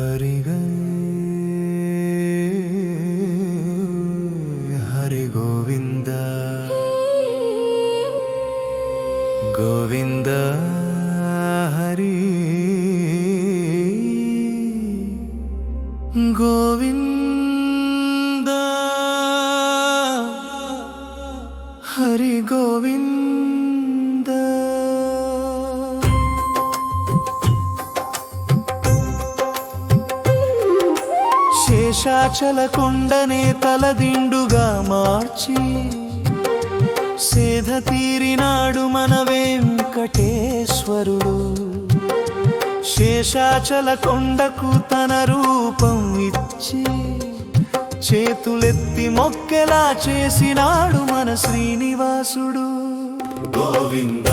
హరిగ హరి గోవింద గోవింద హరి గోవింద హరి గోవింద శేషాచల కొండనే తలదిండుగా మార్చి సేధ తీరినాడు మన వెంకటేశ్వరుడు. శేషాచల కొండకు తన రూపం ఇచ్చి చేతులెత్తి మొక్కెలా చేసినాడు మన శ్రీనివాసుడు. గోవింద.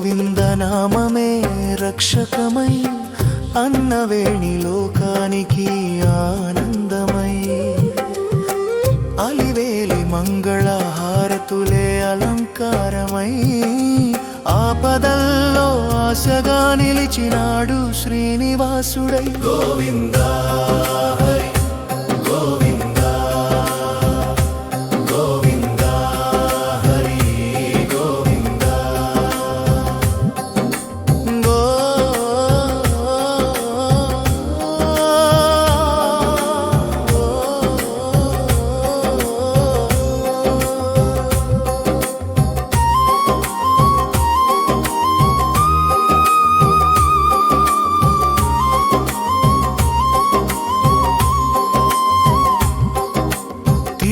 జపించు గోవింద నామమే రక్షకమై అన్నవేణి లోకానికి ఆనందమై. అలివేలి మంగళహారతులే అలంకారమై ఆపదల్లో ఆశగా నిలిచినాడు శ్రీనివాసుడై. గోవిందా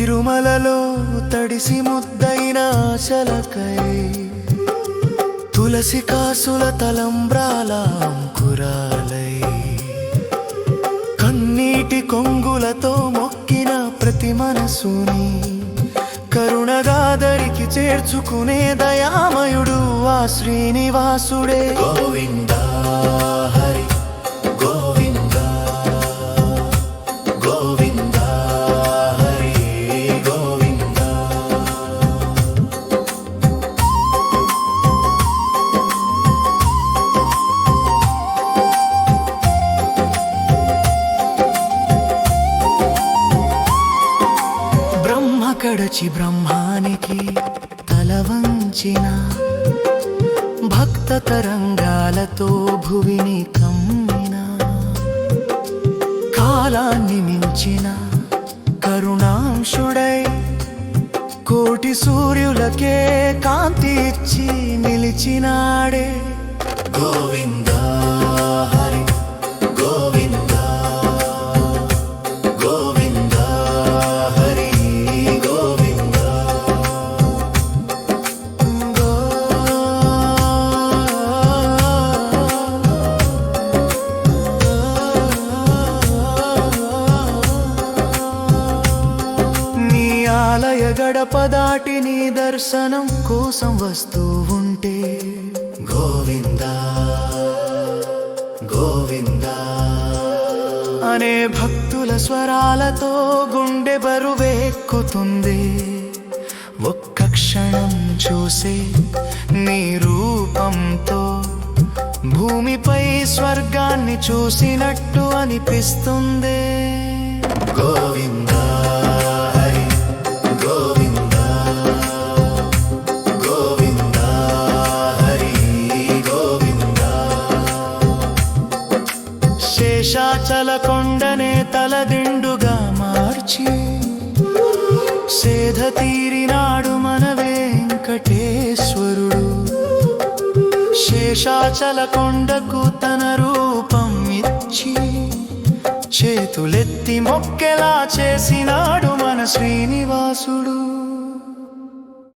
తిరుమలలో తడిసి ముద్దైన ఆశలకై తులసి కాసుల తలంబ్రాల అంకురాలై కన్నీటి కొంగులతో మొక్కిన ప్రతి మనసుని కరుణగాదరికి చేర్చుకునే దయామయుడు ఆ శ్రీనివాసుడే. గోవింద హరి. కడచి బ్రహ్మానికి తల వంచిన భక్త తరంగాలతో భువిని కమ్మిన కాలాన్ని మించిన కరుణాంశుడై కోటి సూర్యులకే కాంతి ఇచ్చి నిలిచినాడే గోవింద. ఆలయ గడప దాటి నీ దర్శనం కోసం వస్తూ ఉంటే. గోవింద గోవింద. అనే భక్తుల స్వరాలతో గుండె బరువెక్కుతుంది. ఒక్క క్షణం చూసే నీ రూపంతో భూమిపై స్వర్గాన్ని చూసినట్టు అనిపిస్తుంది. గోవింద కొండనే తలదిండుగా మార్చి సేధ తీరినాడు మన వెంకటేశ్వరుడు. శేషాచల కొండకు తన రూపం ఇచ్చి చేతులెత్తి మొక్కెలా చేసినాడు మన శ్రీనివాసుడు.